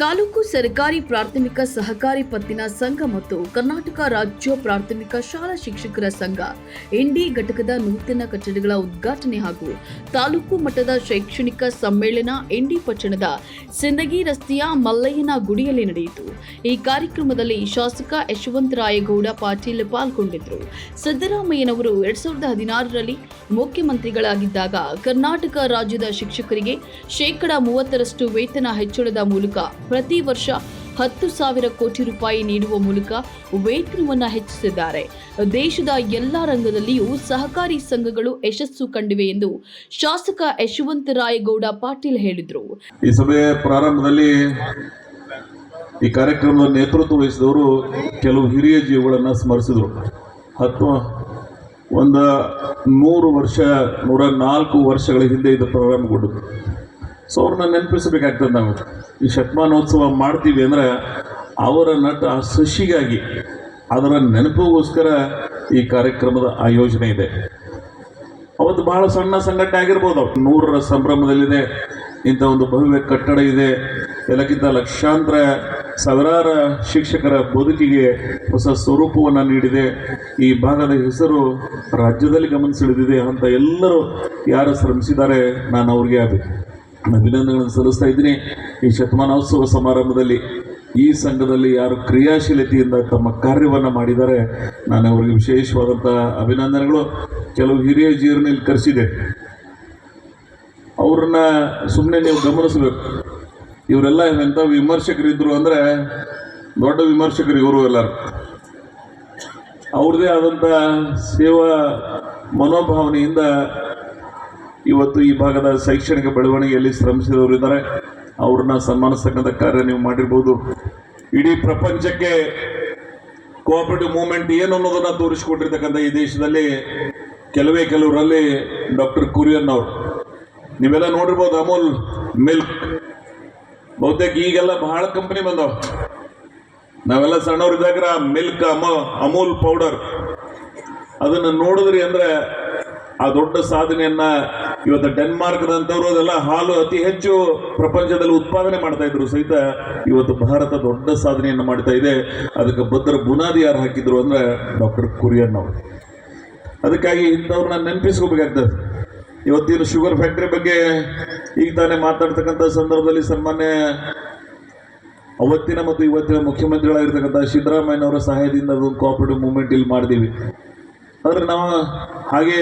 ತಾಲೂಕು ಸರ್ಕಾರಿ ಪ್ರಾಥಮಿಕ ಸಹಕಾರಿ ಪತ್ತಿನ ಸಂಘ ಮತ್ತು ಕರ್ನಾಟಕ ರಾಜ್ಯ ಪ್ರಾಥಮಿಕ ಶಾಲಾ ಶಿಕ್ಷಕರ ಸಂಘ, ಎನ್ಡಿ ಘಟಕದ ನೂತನ ಕಟ್ಟಡಗಳ ಉದ್ಘಾಟನೆ ಹಾಗೂ ತಾಲೂಕು ಮಟ್ಟದ ಶೈಕ್ಷಣಿಕ ಸಮ್ಮೇಳನ ಎನ್ಡಿ ಪಟ್ಟಣದ ಸಿಂದಗಿ ರಸ್ತೆಯ ಮಲ್ಲಯ್ಯನ ಗುಡಿಯಲ್ಲಿ ನಡೆಯಿತು. ಈ ಕಾರ್ಯಕ್ರಮದಲ್ಲಿ ಶಾಸಕ ಯಶವಂತರಾಯಗೌಡ ಪಾಟೀಲ್ ಪಾಲ್ಗೊಂಡಿದ್ದರು. ಸಿದ್ದರಾಮಯ್ಯನವರು ಎರಡ್ ಸಾವಿರದ ಹದಿನಾರರಲ್ಲಿ ಮುಖ್ಯಮಂತ್ರಿಗಳಾಗಿದ್ದಾಗ ಕರ್ನಾಟಕ ರಾಜ್ಯದ ಶಿಕ್ಷಕರಿಗೆ ಶೇಕಡ ಮೂವತ್ತರಷ್ಟು ವೇತನ ಹೆಚ್ಚಳದ ಮೂಲಕ ಪ್ರತಿ ವರ್ಷ ಹತ್ತು ಸಾವಿರ ಕೋಟಿ ರೂಪಾಯಿ ನೀಡುವ ಮೂಲಕ ವೇತನವನ್ನು ಹೆಚ್ಚಿಸಿದ್ದಾರೆ. ದೇಶದ ಎಲ್ಲಾ ರಂಗದಲ್ಲಿಯೂ ಸಹಕಾರಿ ಸಂಘಗಳು ಯಶಸ್ಸು ಕಂಡಿವೆ ಎಂದು ಶಾಸಕ ಯಶವಂತರಾಯಗೌಡ ಪಾಟೀಲ್ ಹೇಳಿದರು. ಈ ಸಭೆ ಪ್ರಾರಂಭದಲ್ಲಿ ಈ ಕಾರ್ಯಕ್ರಮದ ನೇತೃತ್ವ ವಹಿಸಿದವರು ಕೆಲವು ಹಿರಿಯ ಜೀವಗಳನ್ನು ಸ್ಮರಿಸಿದರು. ಹತ್ತು, ಒಂದು ನೂರು ವರ್ಷ, ನೂರ ನಾಲ್ಕು ವರ್ಷಗಳ ಹಿಂದೆ ಇದು ಪ್ರಾರಂಭಗೊಂಡಿತು. ಸೊ ಅವ್ರನ್ನ ನೆನಪಿಸಬೇಕಾಗ್ತದೆ ನಾವು. ಈ ಶತಮಾನೋತ್ಸವ ಮಾಡ್ತೀವಿ ಅಂದರೆ ಅವರ ನಟ ಆ ಸಸಿಗಾಗಿ ಅದರ ನೆನಪಿಗೋಸ್ಕರ ಈ ಕಾರ್ಯಕ್ರಮದ ಆಯೋಜನೆ ಇದೆ. ಅವತ್ತು ಬಹಳ ಸಣ್ಣ ಸಂಘಟನೆ ಆಗಿರ್ಬೋದು ಅವ್ರು. ನೂರರ ಸಂಭ್ರಮದಲ್ಲಿದೆ, ಇಂಥ ಒಂದು ಭವ್ಯ ಕಟ್ಟಡ ಇದೆ. ಎಲ್ಲಕ್ಕಿಂತ ಲಕ್ಷಾಂತರ ಸಾವಿರಾರು ಶಿಕ್ಷಕರ ಬದುಕಿಗೆ ಹೊಸ ಸ್ವರೂಪವನ್ನು ನೀಡಿದೆ. ಈ ಭಾಗದ ಹೆಸರು ರಾಜ್ಯದಲ್ಲಿ ಗಮನ ಸೆಳೆದಿದೆ ಅಂತ ಎಲ್ಲರೂ ಯಾರು ಶ್ರಮಿಸಿದ್ದಾರೆ, ನಾನು ಅವ್ರಿಗೆ ಅಭಿ ಅಭಿನಂದನೆಗಳನ್ನು ಸಲ್ಲಿಸ್ತಾ ಇದ್ದೀನಿ. ಈ ಶತಮಾನೋತ್ಸವ ಸಮಾರಂಭದಲ್ಲಿ ಈ ಸಂಘದಲ್ಲಿ ಯಾರು ಕ್ರಿಯಾಶೀಲತೆಯಿಂದ ತಮ್ಮ ಕಾರ್ಯವನ್ನು ಮಾಡಿದ್ದಾರೆ, ನಾನು ಅವರಿಗೆ ವಿಶೇಷವಾದಂಥ ಅಭಿನಂದನೆಗಳು. ಕೆಲವು ಹಿರಿಯ ಇಲ್ಲಿ ಕರೆಸಿದೆ. ಅವ್ರನ್ನ ಸುಮ್ಮನೆ ನೀವು ಗಮನಿಸಬೇಕು. ಇವರೆಲ್ಲ ಎಂಥ ವಿಮರ್ಶಕರಿದ್ದರು ಅಂದರೆ ದೊಡ್ಡ ವಿಮರ್ಶಕರು ಇವರು ಎಲ್ಲರೂ. ಅವ್ರದ್ದೇ ಆದಂಥ ಸೇವಾ ಮನೋಭಾವನೆಯಿಂದ ಇವತ್ತು ಈ ಭಾಗದ ಶೈಕ್ಷಣಿಕ ಬೆಳವಣಿಗೆಯಲ್ಲಿ ಶ್ರಮಿಸಿದವರು ಇದ್ದಾರೆ. ಅವ್ರನ್ನ ಸನ್ಮಾನಿಸ್ತಕ್ಕಂಥ ಕಾರ್ಯ ನೀವು ಮಾಡಿರ್ಬೋದು. ಇಡೀ ಪ್ರಪಂಚಕ್ಕೆ ಕೋಆಪರೇಟಿವ್ ಮೂವ್ಮೆಂಟ್ ಏನು ಅನ್ನೋದನ್ನು ತೋರಿಸಿಕೊಟ್ಟಿರ್ತಕ್ಕಂಥ ಈ ದೇಶದಲ್ಲಿ ಕೆಲವೇ ಕೆಲವರಲ್ಲಿ ಡಾಕ್ಟರ್ ಕುರಿಯನ್ ಅವರು. ನೀವೆಲ್ಲ ನೋಡಿರ್ಬೋದು ಅಮೂಲ್ ಮಿಲ್ಕ್. ಬಹುತೇಕ ಈಗೆಲ್ಲ ಬಹಳ ಕಂಪನಿ ಬಂದವು. ನಾವೆಲ್ಲ ಸಣ್ಣವ್ರಿದ್ದಾಗ ಮಿಲ್ಕ್ ಅಮ, ಅಮೂಲ್ ಪೌಡರ್. ಅದನ್ನು ನೋಡಿದ್ರಿ ಅಂದ್ರೆ ಆ ದೊಡ್ಡ ಸಾಧನೆಯನ್ನ ಇವತ್ತು ಡೆನ್ಮಾರ್ಕ್ ನಂತವರು ಅದೆಲ್ಲ ಹಾಲು ಅತಿ ಹೆಚ್ಚು ಪ್ರಪಂಚದಲ್ಲಿ ಉತ್ಪಾದನೆ ಮಾಡ್ತಾ ಇದ್ರು ಸಹಿತ ಇವತ್ತು ಭಾರತ ದೊಡ್ಡ ಸಾಧನೆಯನ್ನು ಮಾಡ್ತಾ ಇದೆ. ಅದಕ್ಕೆ ಭದ್ರ ಬುನಾದಿ ಯಾರು ಹಾಕಿದ್ರು ಅಂದ್ರೆ ಡಾಕ್ಟರ್ ಕುರಿಯನ್ ಅವರು. ಅದಕ್ಕಾಗಿ ಇಂಥವ್ರನ್ನ ನೆನಪಿಸ್ಕೋಬೇಕಾಗ್ತದೆ. ಇವತ್ತಿನ ಶುಗರ್ ಫ್ಯಾಕ್ಟ್ರಿ ಬಗ್ಗೆ ಈಗ ತಾನೇ ಮಾತಾಡ್ತಕ್ಕಂಥ ಸಂದರ್ಭದಲ್ಲಿ ಸನ್ಮಾನ್ಯ ಅವತ್ತಿನ ಮತ್ತು ಇವತ್ತಿನ ಮುಖ್ಯಮಂತ್ರಿಗಳಾಗಿರ್ತಕ್ಕಂಥ ಸಿದ್ದರಾಮಯ್ಯನವರ ಸಹಾಯದಿಂದ ಅದೊಂದು ಕೋಆಪರೇಟಿವ್ ಮೂವ್ಮೆಂಟ್ ಇಲ್ಲಿ ಮಾಡಿದೀವಿ. ಆದರೆ ನಾವು ಹಾಗೆ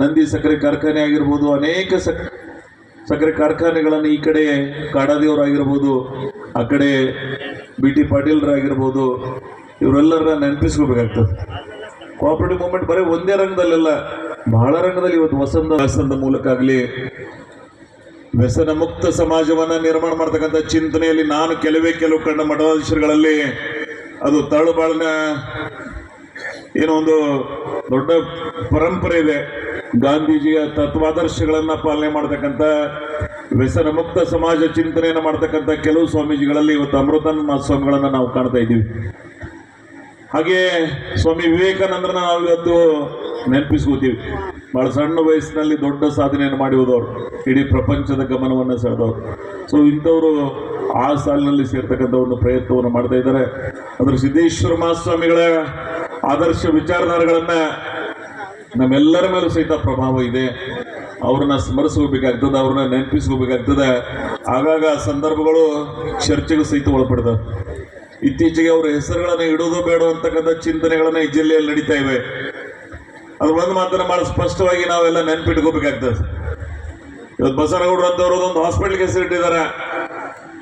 ನಂದಿ ಸಕ್ಕರೆ ಕಾರ್ಖಾನೆ ಆಗಿರ್ಬೋದು, ಅನೇಕ ಸಕ್, ಸಕ್ಕರೆ ಕಾರ್ಖಾನೆಗಳನ್ನು ಈ ಕಡೆ ಕಾಡಾದಿಯವರಾಗಿರ್ಬೋದು ಆ ಕಡೆ ಬಿ ಟಿ ಪಾಟೀಲ್ರಾಗಿರ್ಬೋದು ಇವರೆಲ್ಲರನ್ನ ನೆನಪಿಸ್ಕೋಬೇಕಾಗ್ತದೆ. ಕೋಆಪರೇಟಿವ್ ಮೂವ್ಮೆಂಟ್ ಬರೀ ಒಂದೇ ರಂಗದಲ್ಲೆಲ್ಲ, ಬಹಳ ರಂಗದಲ್ಲಿ ಇವತ್ತು ವಸಂತ ವಸಂತ ಮೂಲಕ ಆಗಲಿ ವ್ಯಸನ ಮುಕ್ತ ಸಮಾಜವನ್ನ ನಿರ್ಮಾಣ ಮಾಡ್ತಕ್ಕಂಥ ಚಿಂತನೆಯಲ್ಲಿ ನಾನು ಕೆಲವೇ ಕೆಲವು ಕಂಡ ಮಠಾಧೀಶರುಗಳಲ್ಲಿ ಅದು ತಳುಬಾಳನ ಏನೋ ಒಂದು ದೊಡ್ಡ ಪರಂಪರೆ ಇದೆ. ಗಾಂಧೀಜಿಯ ತತ್ವಾದರ್ಶಗಳನ್ನ ಪಾಲನೆ ಮಾಡ್ತಕ್ಕಂಥ ವ್ಯಸನ ಮುಕ್ತ ಸಮಾಜ ಚಿಂತನೆಯನ್ನು ಮಾಡ್ತಕ್ಕಂಥ ಕೆಲವು ಸ್ವಾಮೀಜಿಗಳಲ್ಲಿ ಇವತ್ತು ಅಮೃತಾನಂದ ಸ್ವಾಮಿಗಳನ್ನ ನಾವು ಕಾಣ್ತಾ ಇದ್ದೀವಿ. ಹಾಗೆ ಸ್ವಾಮಿ ವಿವೇಕಾನಂದರನ್ನ ನಾವು ಇವತ್ತು ನೆನಪಿಸ್ಕೋತೀವಿ. ಬಹಳ ಸಣ್ಣ ವಯಸ್ಸಿನಲ್ಲಿ ದೊಡ್ಡ ಸಾಧನೆಯನ್ನು ಮಾಡಿ ಹೋದವರು. ಇಡೀ ಪ್ರಪಂಚದ ಗಮನವನ್ನು ಸೆಳೆದವರು. ಸೊ ಇಂಥವರು ಆ ಸಾಲಿನಲ್ಲಿ ಸೇರ್ತಕ್ಕಂಥ ಒಂದು ಪ್ರಯತ್ನವನ್ನು ಮಾಡ್ತಾ ಇದ್ದಾರೆ. ಅದ್ರ ಸಿದ್ದೇಶ್ವರ ಮಹಾಸ್ವಾಮಿಗಳ ಆದರ್ಶ ವಿಚಾರಧಾರೆಗಳನ್ನ ನಮ್ಮೆಲ್ಲರ ಮೇಲೂ ಸಹಿತ ಪ್ರಭಾವ ಇದೆ. ಅವ್ರನ್ನ ಸ್ಮರಿಸ್ಕೋಬೇಕಾಗ್ತದೆ, ಅವ್ರನ್ನ ನೆನಪಿಸ್ಕೋಬೇಕಾಗ್ತದೆ. ಆಗಾಗ ಸಂದರ್ಭಗಳು ಚರ್ಚೆಗೂ ಸಹಿತ ಒಳಪಡ್ತವೆ. ಇತ್ತೀಚೆಗೆ ಅವ್ರ ಹೆಸರುಗಳನ್ನು ಇಡೋದು ಬೇಡ ಅಂತಕ್ಕಂಥ ಚಿಂತನೆಗಳನ್ನ ಈ ಜಿಲ್ಲೆಯಲ್ಲಿ ನಡೀತಾ ಇವೆ. ಅದು ಒಂದು ಮಾತನ್ನ ಬಹಳ ಸ್ಪಷ್ಟವಾಗಿ ನಾವೆಲ್ಲ ನೆನಪಿಟ್ಕೋಬೇಕಾಗ್ತದೆ. ಇವತ್ತು ಬಸನಗೌಡರು ಅಂತವ್ರದ್ದು ಒಂದು ಹಾಸ್ಪಿಟಲ್ಗೆ ಹೆಸರಿಟ್ಟಿದ್ದಾರೆ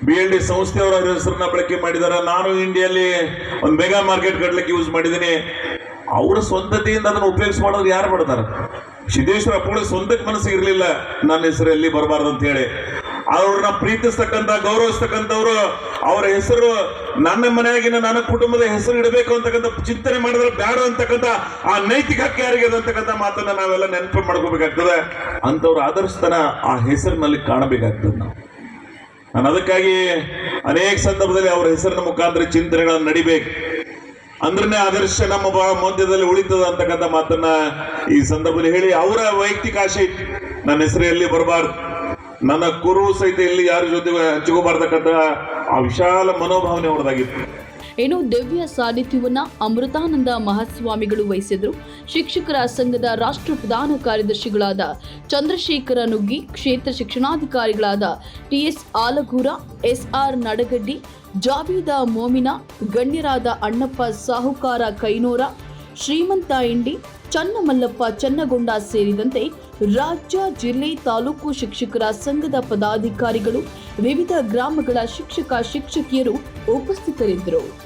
ಬಿ ಎಲ್ ಡಿ ಸಂಸ್ಥೆಯವರ ಹೆಸರನ್ನ ಬಳಕೆ ಮಾಡಿದ್ದಾರೆ. ನಾನು ಇಂಡಿಯಲ್ಲಿ ಒಂದು ಮೆಗಾ ಮಾರ್ಕೆಟ್ ಕಟ್ಲಿಕ್ಕೆ ಯೂಸ್ ಮಾಡಿದ್ದೀನಿ. ಅವರ ಸ್ವಂತತೆಯಿಂದ ಅದನ್ನು ಉಪಯೋಗಿಸಿ ಮಾಡೋದು ಯಾರು ಮಾಡ್ತಾರೆ? ಸಿದ್ದೇಶ್ವರ ಅಪ್ಪಗಳಿಗೆ ಸ್ವಂತಕ್ಕೆ ಮನಸ್ಸಿಗೆ ಇರಲಿಲ್ಲ. ನನ್ನ ಹೆಸರು ಎಲ್ಲಿ ಬರಬಾರ್ದು ಅಂತ ಹೇಳಿ. ಅವ್ರನ್ನ ಪ್ರೀತಿಸ್ತಕ್ಕಂಥ, ಗೌರವಿಸ್ತಕ್ಕಂಥವ್ರು, ಅವರ ಹೆಸರು ನನ್ನ ಮನೆಯಾಗಿನ ನನ್ನ ಕುಟುಂಬದ ಹೆಸರು ಇಡಬೇಕು ಅಂತಕ್ಕಂಥ ಚಿಂತನೆ ಮಾಡಿದ್ರೆ ಬೇಡ ಅಂತಕ್ಕಂಥ, ಆ ನೈತಿಕ ಹಕ್ಕು ಯಾರಿಗೆ ಅಂತಕ್ಕಂಥ ಮಾತನ್ನ ನಾವೆಲ್ಲ ನೆನಪು ಮಾಡ್ಕೋಬೇಕಾಗ್ತದೆ. ಅಂಥವ್ರ ಆದರ್ಶತನ ಆ ಹೆಸರಿನಲ್ಲಿ ಕಾಣಬೇಕಾಗ್ತದೆ. ನಾವು ನಾನು ಅದಕ್ಕಾಗಿ ಅನೇಕ ಸಂದರ್ಭದಲ್ಲಿ ಅವರ ಹೆಸರಿನ ಮುಖಾಂತರ ಚಿಂತನೆಗಳನ್ನು ನಡಿಬೇಕು. ಅಂದ್ರೆ ಆದರ್ಶ ನಮ್ಮ ಮಧ್ಯದಲ್ಲಿ ಉಳಿತದ ಅಂತಕ್ಕಂಥ ಮಾತನ್ನ ಈ ಸಂದರ್ಭದಲ್ಲಿ ಹೇಳಿ ಅವರ ವೈಯಕ್ತಿಕ ಆಶೆ ನನ್ನ ಹೆಸರು ಎಲ್ಲಿ ಬರಬಾರ್ದು. ನನ್ನ ಕುರು ಸಹಿತ ಎಲ್ಲಿ ಯಾರ ಜೊತೆ ಹಂಚ್ಕೋಬಾರ್ದಕ್ಕಂತ ಆ ವಿಶಾಲ ಮನೋಭಾವನೆ ಅವ್ರದ್ದಾಗಿತ್ತು. ಇನ್ನು ದಿವ್ಯ ಸಾನ್ನಿಧ್ಯವನ್ನ ಅಮೃತಾನಂದ ಮಹಾಸ್ವಾಮಿಗಳು ವಹಿಸಿದ್ರು. ಶಿಕ್ಷಕರ ಸಂಘದ ರಾಷ್ಟ್ರ ಪ್ರಧಾನ ಕಾರ್ಯದರ್ಶಿಗಳಾದ ಚಂದ್ರಶೇಖರ ನುಗ್ಗಿ, ಕ್ಷೇತ್ರ ಶಿಕ್ಷಣಾಧಿಕಾರಿಗಳಾದ T S Alagur, S R Nadagaddi, Javid Momin, ಗಣ್ಯರಾದ Annappa Sahukar Kainur, ಶ್ರೀಮಂತ ಇಂಡಿ, ಚನ್ನಮಲ್ಲಪ್ಪ ಚನ್ನಗೊಂಡ ಸೇರಿದಂತೆ ರಾಜ್ಯ, ಜಿಲ್ಲೆ, ತಾಲೂಕು ಶಿಕ್ಷಕರ ಸಂಘದ ಪದಾಧಿಕಾರಿಗಳು, ವಿವಿಧ ಗ್ರಾಮಗಳ ಶಿಕ್ಷಕ, ಶಿಕ್ಷಕಿಯರು ಉಪಸ್ಥಿತರಿದ್ದರು.